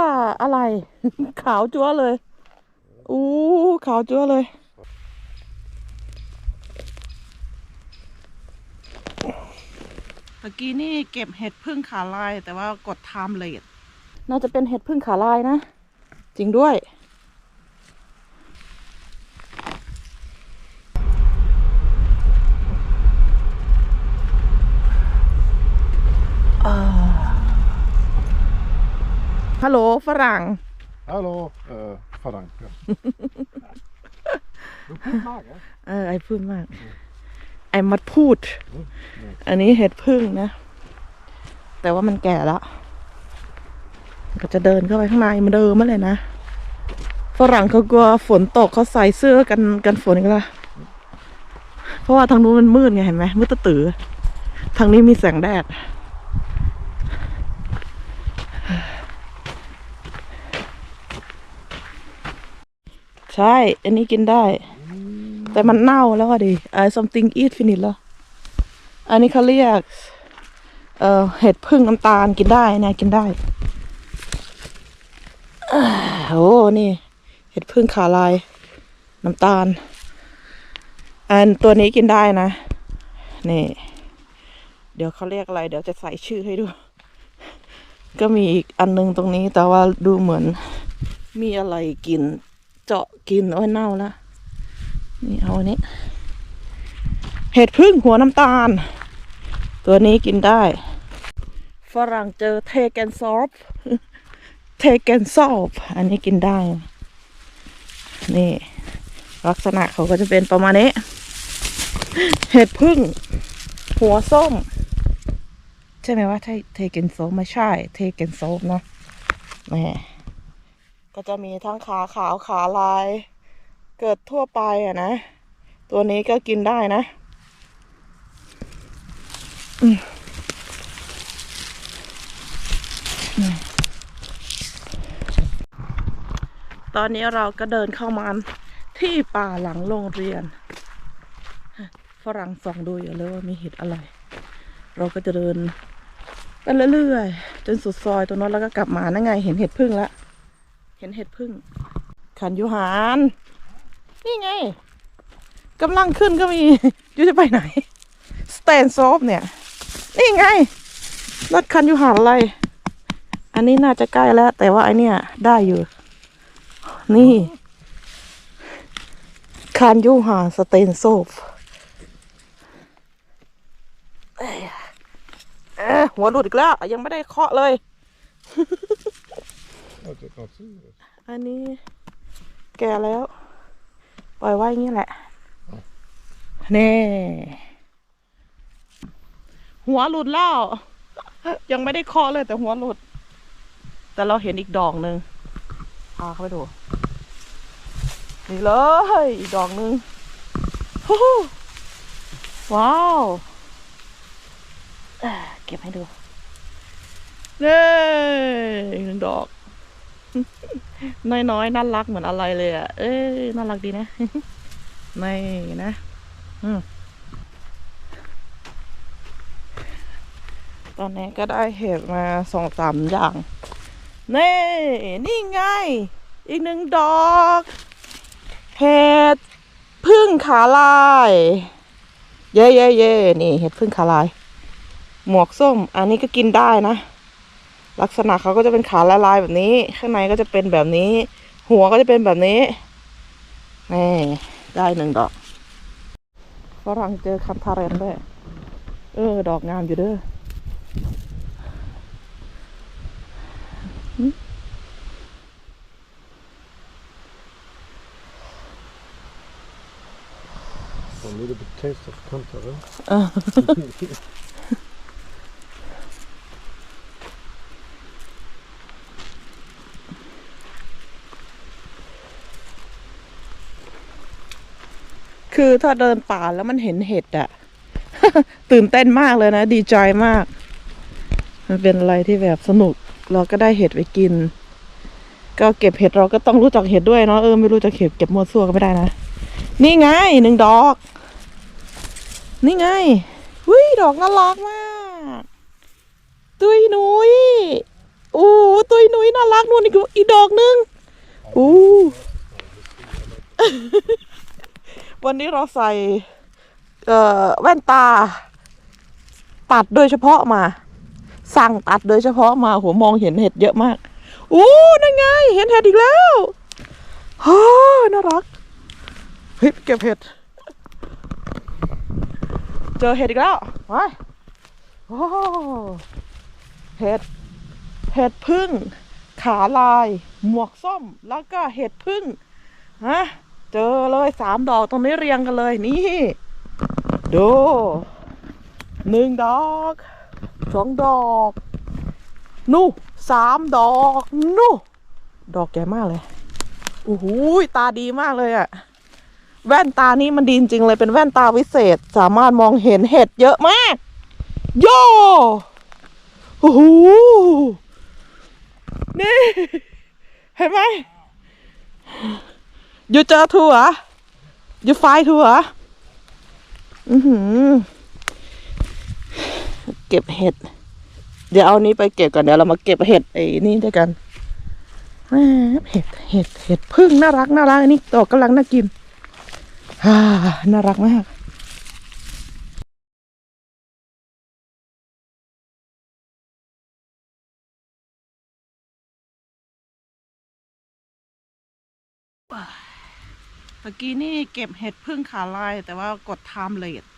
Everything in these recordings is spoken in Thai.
อ่าอะไร ขาวจั๊วเลย อู้ขาวจั๊วเลยเมื่อกี้นี่เก็บเห็ดพึ่งขาลาย แต่ว่ากดไทม์เลทน่าจะเป็นเห็ดพึ่งขาลายนะ จริงด้วย อ่า ฮัลโหลฝรั่ง Hallå, uh, Farang. Ja. Du får mage. เออไอพูดมาก ไอมัดพูด อันนี้เห็ดพึ่งนะ แต่ว่ามันแก่แล้ว ก็จะเดินเข้าไปข้างในเหมันเดิมมาเลยนะ ฝรั่งเขากลัวฝนตกเขาใส่เสื้อกันกันฝนกันละเพราะว่าทางนู้นมันมืดไงเห็นไหมมืดตะตือทางนี้มีแสงแดด ช่ อันนี้กินได้ แต่มันเน่าแล้วอะดิไอ้ something eat finish แล้ว อันนี้เขาเรียก เอ่อ เห็ดพึ่งน้ำตาลกินได้นะกินได้อ่าโอ้นี่ เห็ดพึ่งขาลาย น้ำตาล อันตัวนี้กินได้นะ นี่ เดี๋ยวเขาเรียกอะไร เดี๋ยวจะใส่ชื่อให้ดู ก็มีอีกอันนึงตรงนี้แต่ว่าดูเหมือนมีอะไรกิน เจาะกินโอ้ยเน่าแล้วนี่เอาอันนี้ เห็ดพึ่งหัวน้ำตาล ตัวนี้กินได้ ฝรั่งเจอเทแกนซอฟเทแกนซอฟอันนี้กินได้ นี่ ลักษณะเขาก็จะเป็นประมาณนี้ เห็ดพึ่ง หัวส้ม ใช่ไหมว่าเทเทแกนโซฟไม่ใช่ เทแกนโซฟนะแม่ ก็จะมีทั้งขาขาวขาลาย เกิดทั่วไปอะนะ ตัวนี้ก็กินได้นะตอนนี้เราก็เดินเข้ามาที่ป่าหลังโรงเรียน ฝรั่งส่องดูอยู่เลยว่ามีเห็ดอะไร เราก็จะเดินกันเรื่อยๆจนสุดซอยตรงนั้นแล้วก็กลับมานั่นไงเห็นเห็ดพึ่งละ เห็นเห็ดพึ่ง ขันยูหาน นี่ไงกำลังขึ้นก็มียูจะไปไหน สแตนซอฟเนี่ย นี่ไงรถคันยูหานอะไร อันนี้น่าจะใกล้แล้ว แต่ว่าไอเนี่ยได้อยู่ นี่คันยูหานสเตนซอฟเอ้ยเอ้ยหัวหลุดอีกแล้ว ยังไม่ได้เคาะเลย Ja, det är så. อั อันนี้แก่แล้ว ปล่อยไว้อย่างนี้แหละนี่หัวหลุดแล้ว ยังไม่ได้คาะเลยแต่หัวหลุด แต่เราเห็นอีกดอกหนึ่งพาเข้าไปดู นี่เลย อีกดอกหนึ่งว้าวเก็บให้ดูเน่หนึ่งดอก น้อยๆ น่ารักเหมือนอะไรเลยอะ เอ้ยน่ารักดีนะ ไม่นะ อืมตอนนี้ก็ได้เห็ดมาสองสามอย่าง นี่ นี่ไง อีกหนึ่งดอก เห็ดพึ่งขาลาย เย่เย่เย่นี่ เห็ดพึ่งขาลาย หมวกส้ม อันนี้ก็กินได้นะ ลักษณะเขาก็จะเป็นขาลายๆแบบนี้ ข้างในก็จะเป็นแบบนี้ หัวก็จะเป็นแบบนี้นี่ได้หนึ่งดอกฝรั่งเจอคันทาเรนด้วย เออ ดอกงามอยู่เด้อ A little bit taste of country. คือถ้าเดินป่าแล้วมันเห็นเห็ดอะตื่นเต้นมากเลยนะ ดีใจมาก มันเป็นอะไรที่แบบสนุก เราก็ได้เห็ดไปกิน ก็เก็บเห็ดเราก็ต้องรู้จักเห็ดด้วยเนาะเออไม่รู้จักเห็ดเก็บมัวซั่วก็ไม่ได้นะ นี่ไงหนึ่งดอก นี่ไงวิดอกน่ารักมาก ตุยนุยอู้ตัวหนุยน่ารักนู่นอีกอีดอกหนึงอู้ วันนี้เราใส่แว่นตา ตัดโดยเฉพาะมา สั่งตัดโดยเฉพาะมาโหมองเห็นเห็ดเยอะมากอู้นั่นไง เห็นเห็ดอีกแล้วฮ้ยน่ารักเฮ้ยเก็บเห็ด เจอเห็ดอีกแล้วไปโอ้เห็ด เห็ดพึ่ง ขาลาย หมวกส้ม แล้วก็เห็ดพึ่งฮะ เจอเลยสามดอกตรงนี้เรียงกันเลยนี่ ดูหนึ่งดอกสองดอก นู่สามดอกนู่ดอกใหญ่มากเลยโอ้โหตาดีมากเลยอะแว่นตานี้มันดีจริงเลยเป็นแว่นตาวิเศษ สามารถมองเห็นเห็ดเยอะมาก โย่โอ้โหนี่ เห็นไหม อยู่เจอทัวอยู่ไฟทัวอือหือ เก็บเห็ด เดี๋ยวเอานี้ไปเก็บก่อนเดี๋ยวเรามาเก็บเห็ดไอ้นี่ด้วยกันแหมเห็ดเห็ดเห็ดพึ่งน่ารักน่ารักอันนี้ดอกกำลังน่ากินฮ่าน่ารักมาก เมื่อกี้นี่เก็บเห็ดพึ่งขาลาย แต่ว่ากด time rate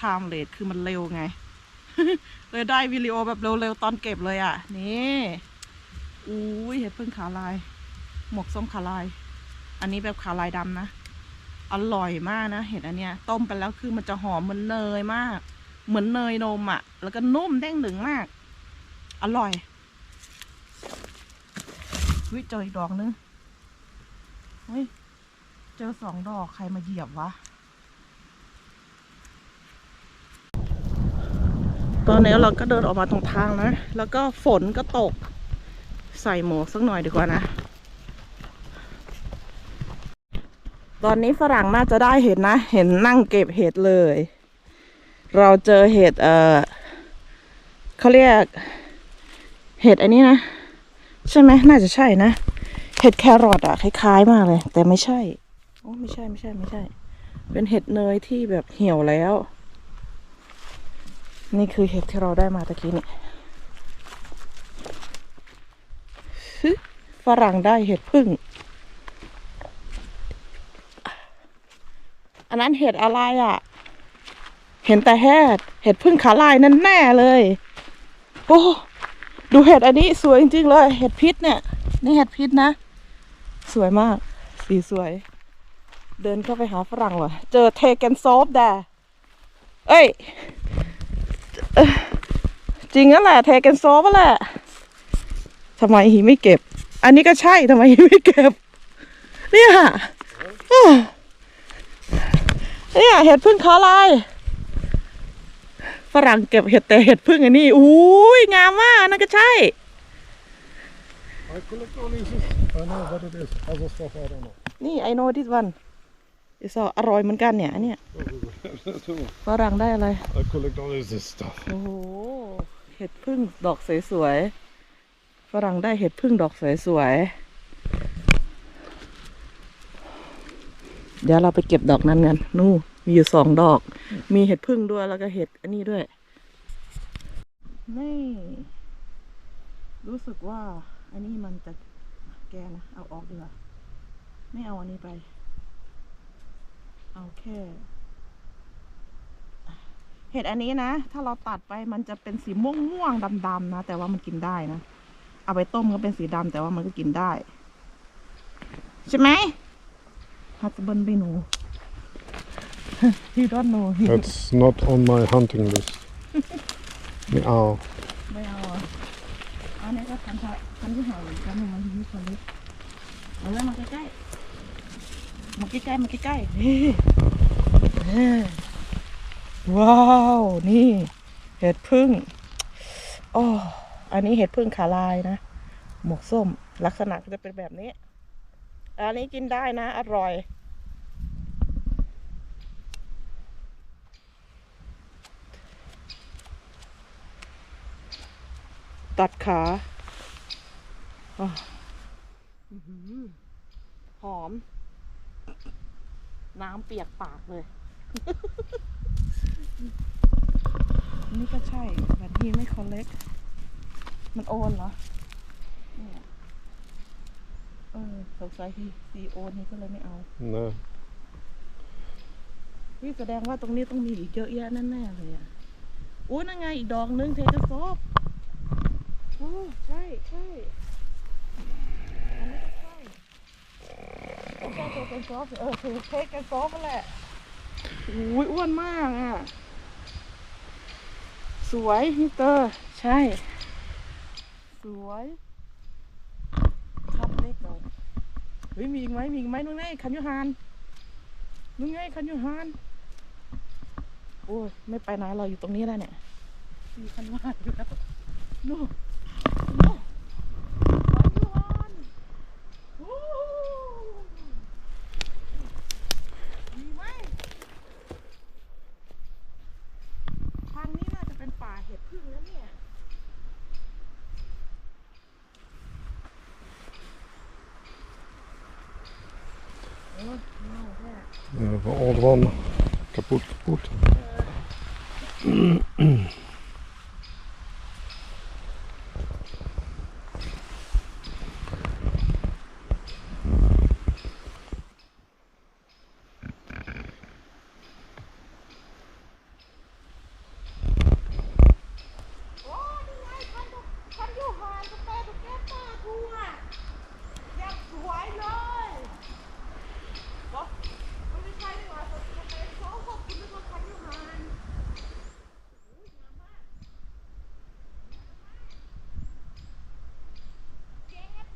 time rate คือมันเร็วไง เลยได้วิดีโอแบบเร็วๆตอนเก็บเลยอะ นี่อุ้ยเห็ดพึ่งขาลาย หมวกส้มขาลาย อันนี้แบบขาลายดำนะ อร่อยมากนะ เห็ดอันเนี้ย ต้มไปแล้วคือมันจะหอมเหมือนเนยมาก เหมือนเนยนมอะ แล้วก็นุ่มเด้งดึงมาก อร่อยวิจออีกดอกนึงเฮ้ย เจอสองดอกใครมาเหยียบวะ ตอนนี้เราก็เดินออกมาตรงทางนะ แล้วก็ฝนก็ตก ใส่หมวกสักหน่อยดีกว่านะ ตอนนี้ฝรั่งน่าจะได้เห็ดนะ เห็นนั่งเก็บเห็ดเลย เราเจอเห็ดเออเขาเรียก เห็ดอันนี้นะ ใช่ไหมน่าจะใช่นะเห็ดแครอทอะคล้ายๆ มากเลย แต่ไม่ใช่ โอ้ไม่ใช่ไม่ใช่ไม่ใช่ เป็นเห็ดเนยที่แบบเหี่ยวแล้ว นี่คือเห็ดที่เราได้มาตะกี้นี่ฝรั่งได้เห็ดพึ่ง อันนั้นเห็ดอะไรอะ่ะ เห็นแต่เห็ดเห็ดพึ่งขาลายนั่นแน่เลย โอ้ดูเห็ดอันนี้สวยจริงๆเลย เห็ดพิษเนี่ย นี่เห็ดพิษนะ สวยมาก สีสวย เดินเข้าไปหาฝรั่งว่ะเจอเทแกนซอฟแดเอ้ยเอ่อจริงนั่นแหละเทแกนซอฟแหละทำไมฮีไม่เก็บ อันนี้ก็ใช่ทำไมฮีไม่เก็บ เนี่ยอะเนี่ยเห็ดพึ่งคาลายฝรั่งเก็บเห็ดแต่เห็ดพึ่งอันนี้อุ้ยงามมากนั่นก็ใช่ I collect all these. I know what it is. Other stuff I don't know. นี่ I know this one อิสอร่อยเหมือนกันเนี่ยอันเนี้ยฝรั่งได้อะไร I collect all this stuff. โอ้โหเห็ดพึ่งดอกสวยๆฝรั่งได้เห็ดพึ่งดอกสวยๆเดี๋ยวเราไปเก็บดอกนั้นกันนู่นมีอยู่สองดอก มีเห็ดพึ่งด้วยแล้วก็เห็ดอันนี้ด้วย นี่ รู้สึกว่า อันนี้มันจะแกนะ เอาออกดีกว่าไม่เอาอันนี้ไป เอาแค่เห็ดอันนี้นะ ถ้าเราตัดไปมันจะเป็นสีม่วงม่วงๆดำๆนะ แต่ว่ามันกินได้นะ เอาไปต้มก็เป็นสีดำแต่ว่ามันก็กินได้ ใช่ไหมฮัสบันไปหนู you don't know That's not on my hunting list. Meow. ไม่เอาอะอันนี้ก็พันธะพันที่หอยเหมือนกันมันมีคนนี้เอาเลยมาใกล้ๆ มาใกล้ๆมาใกล้ๆนี่ว้าว นี่ เห็ดพึ่งอ้อันนี้เห็ดพึ่งขาลายนะ หมวกส้ม ลักษณะก็จะเป็นแบบนี้ อันนี้กินได้นะ อร่อย ตัดขาอะอื้อหือหอม น้ำเปียกปากเลย นี่ก็ใช่แต่ทีไม่คอนเล็ก มันโอนเหรอเนี่ยเออสงสัยที่ซีโอนนี่ก็เลยไม่เอา Nej. วิแสดงว่าตรงนี้ต้องมีอีกเยอะแยะแน่ๆเลยอะโอ้นั่นไงอีกดอกนึงเทกระสอบโอ้ใช่ใช่อันนี้ก็ใช่ เทกระสอเออถือเทกระสอบนั่นแหละอุ้ยอ้วนมากอะ สวยมิเตอร์ ใช่ สวยคับเล็กเราเฮ้ยมีอีกไหมมีอีกไหมนู่นไงคันยูฮานนู่นไงคันยูฮานโอ้ยไม่ไปไหนเราอยู่ตรงนี้แล้วเนี่ยมีคันยูฮานอยู่แล้วนู่นนู่นคันยูฮานโอ้มีไหมทางนี้น่าจะ เป็นป่าเห็ดพึ่งแล้วเนี่ยโอ้ยเน่าแท้ Det var Advan kaputt, kaputt. โอ้นี่ไงคันดูคันอยู่หานสเปรย์ตุ๊กแกตากูอะยังสวยเลยเหรอมันไม่ใช่ดีกว่าสเปรย์โซ่ขอบคุณที่มาคันอยู่หานโอ้ยงามมากเจ๊บ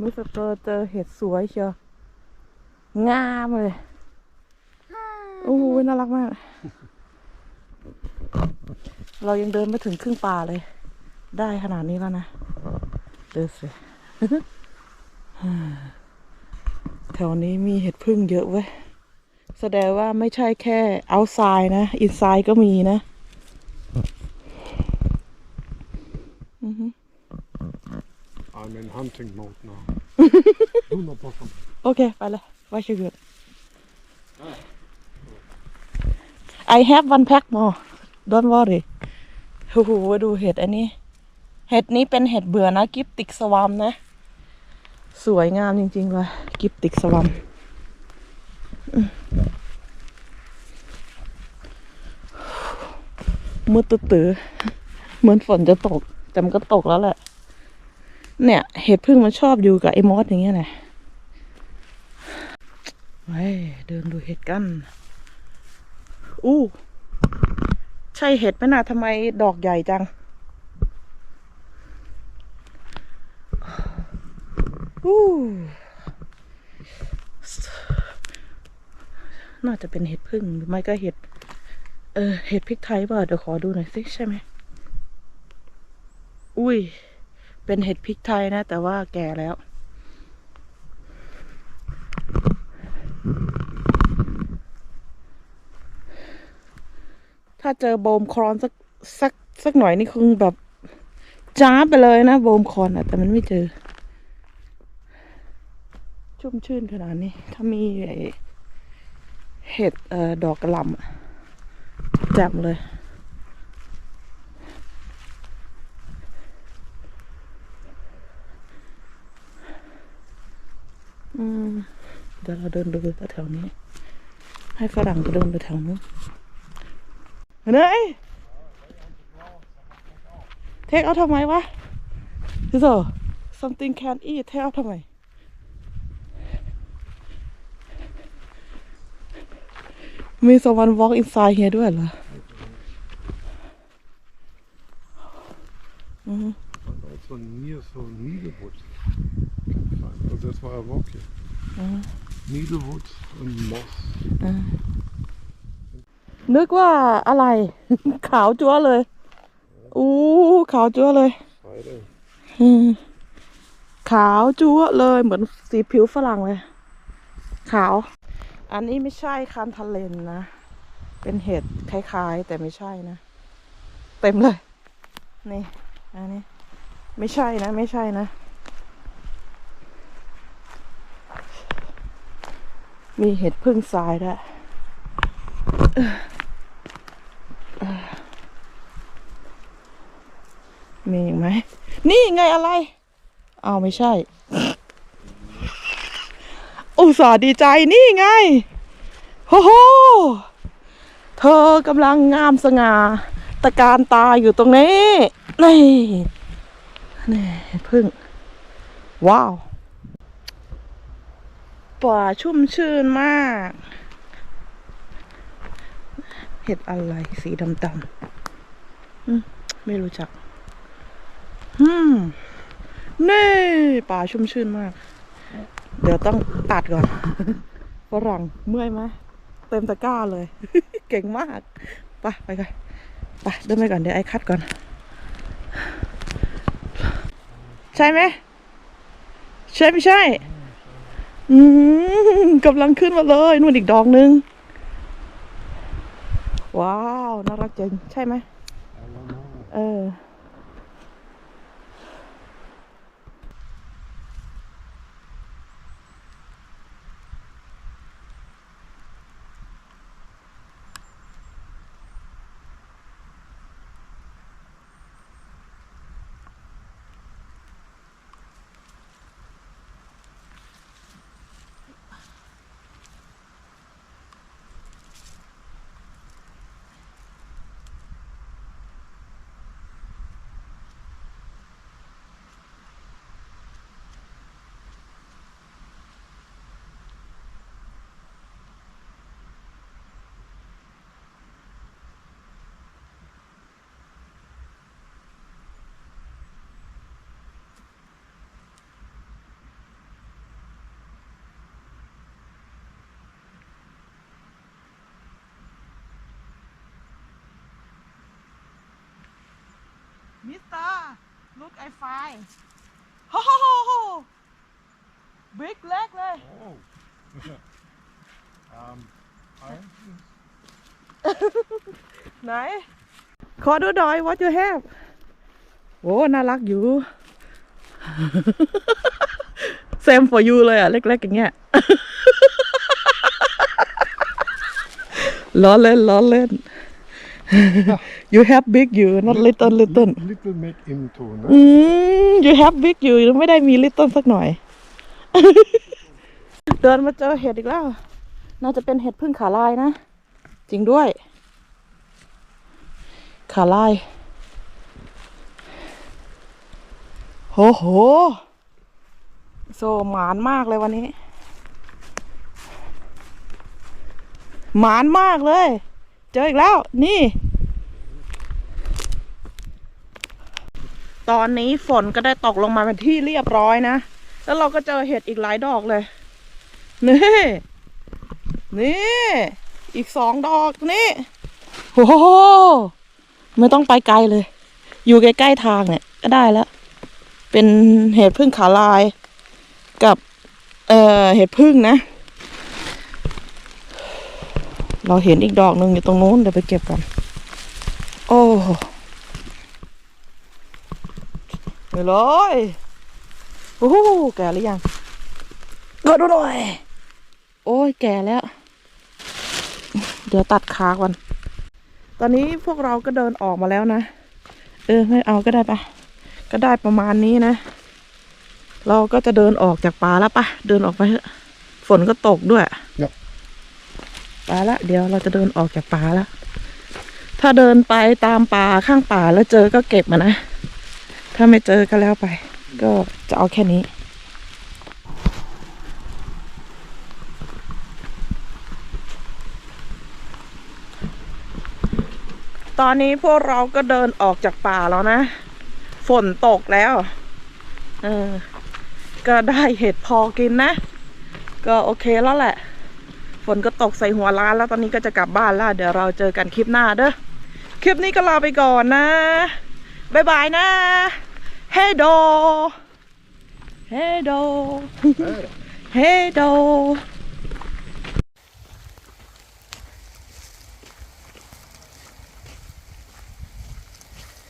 มิสเตอร์เจอเห็ดสวยเชียวงามเลยโอ้โหน่ารักมาก เรายังเดินไม่ถึงครึ่งป่าเลย ได้ขนาดนี้แล้วนะ เดินสิแถวนี้มีเห็ดพึ่งเยอะเว้ย แสดงว่าไม่ใช่แค่เอาไซด์นะ อินไซด์ก็มีนะ อือฮึ I'm in hunting mode now. Do not bottom. โอเคไปเลยไว้ชื่อเกิด I have one pack more don't worry โอ้โหดูเห็ดอันนี้ เห็ดนี้เป็นเห็ดเบื่อนะ กิฟติกสวามนะ สวยงามจริงๆเลย กิฟติกสวามอืมมืดตื้อๆเหมือนฝนจะตก แต่มันก็ตกแล้วแหละ เนี่ย เห็ดพึ่งมันชอบอยู่กับไอ้มอสอย่างเงี้ยแหละเฮ้ยเดินดูเห็ดกัน อู้ ใช่เห็ดไหมนะทำไมดอกใหญ่จังอู้น่าจะเป็นเห็ดพึ่งหรือไม่ก็เห็ด เออ เห็ดพริกไทยเปล่าเดี๋ยวขอดูหน่อยสิใช่ไหม อุ้ย เป็นเห็ดพริกไทยนะ แต่ว่าแก่แล้ว ถ้าเจอโบมครอนสักสักสักหน่อยนี่คงแบบจ้าไปเลยนะโบมครอนอะแต่มันไม่เจอ ชุ่มชื่นขนาดนี้ ถ้ามีเห็ดเอ่อดอกกระหล่ำอะแจ่มเลย เดี๋ยวเราเดินดูแถวๆนี้ ให้ฝรั่งเดินไปแถวนู้นเฮ้ยเทคเอาทำไมวะพี่โซ something can eat เทคเอาทำไม มี someone walk inside here ด้วยเหรอ Und also near so Needlewood. Fine. Also that's why I walk here. Needlewood und Moss. นึกว่าอะไร ขาวจั๊วเลย อู้ขาวจั๊วเลย Beide. อืมขาวจั๊วเลยเหมือนสีผิวฝรั่งเลย ขาว อันนี้ไม่ใช่คันทะเลนนะ เป็นเห็ดคล้ายๆ แต่ไม่ใช่นะ เต็มเลย นี่ อันนี้ ไม่ใช่นะ ไม่ใช่นะ มีเห็ดพึ่งทรายด้วยมีอีกไหม นี่ไงอะไร เอาไม่ใช่ อุตส่าห์ดีใจนี่ไงโอ้โห เธอกำลังงามสง่าตะการตาอยู่ตรงนี้ นี่ นี่พึ่ง ว้าว ป่าชุ่มชื่นมาก เห็ดอะไรสีดำๆไม่รู้จัก อืมนี่ป่าชุ่มชื่นมาก เดี๋ยวต้องตัดก่อนฝรั่งเมื่อยไหมเต็มตะกร้าเลย เก่งมากไปไปกันไปเดินไปก่อนเดี๋ยวไอ้คัดก่อน ใช่ไหมใช่ไม่ใช่ อืมกำลังขึ้นมาเลยนู่นอีกดอกนึง ว้าว น่ารักจังใช่ไหมเออ มิสเตอร์ look I find โอ้โห big leg เลย Oh. um, I ไหน ขอดูหน่อย what you have โอ้น่ารักอยู่ same for you เลยอะ เล็ก ๆ อย่างเงี้ย ล้อเล่นล้อเล่น you have big you not little little little make into, อื ne? ม you have big อยู่ไม่ได้มี little สักหน่อย เดินมาเจอเห็ดอีกแล้ว น่าจะเป็นเห็ดพึ่งขาลายนะ จริงด้วย ขาลายโหโห โซหมานมากเลยวันนี้ หมานมากเลย เจออีกแล้ว นี่ ตอนนี้ฝนก็ได้ตกลงมาเป็นที่เรียบร้อยนะ แล้วเราก็เจอเห็ดอีกหลายดอกเลย นี่ นี่ อีกสองดอกนี่โอ้โหไม่ต้องไปไกลเลย อยู่ใกล้ๆทางเนี่ย ก็ได้แล้ว เป็นเห็ดพึ่งขาลายกับ เอ่อ เห็ดพึ่งนะ เราเห็นอีกดอกหนึ่งอยู่ตรงนู้นเดี๋ยวไปเก็บกัน โอ้ไปเลยโอ้โหแก่หรือยังก็ดูหน่อย โอ้ยแก่แล้ว เดี๋ยวตัดขาก่อนตอนนี้พวกเราก็เดินออกมาแล้วนะ เออไม่เอาก็ได้ปะก็ได้ประมาณนี้นะ เราก็จะเดินออกจากป่าแล้วปะเดินออกไปเถอะฝนก็ตกด้วย ป่าละ เดี๋ยวเราจะเดินออกจากป่าแล้วถ้าเดินไปตามป่าข้างป่าแล้วเจอก็เก็บมานะ ถ้าไม่เจอก็แล้วไป ก็จะเอาแค่นี้ตอนนี้พวกเราก็เดินออกจากป่าแล้วนะ ฝนตกแล้ว เออ ก็ได้เห็ดพอกินนะ ก็โอเคแล้วแหละ ฝนก็ตกใส่หัวร้านแล้วตอนนี้ก็จะกลับบ้านแล้วเดี๋ยวเราเจอกันคลิปหน้าเด้อคลิปนี้ก็ลาไปก่อนนะบ๊ายบายนะเฮโดเฮโดเฮโด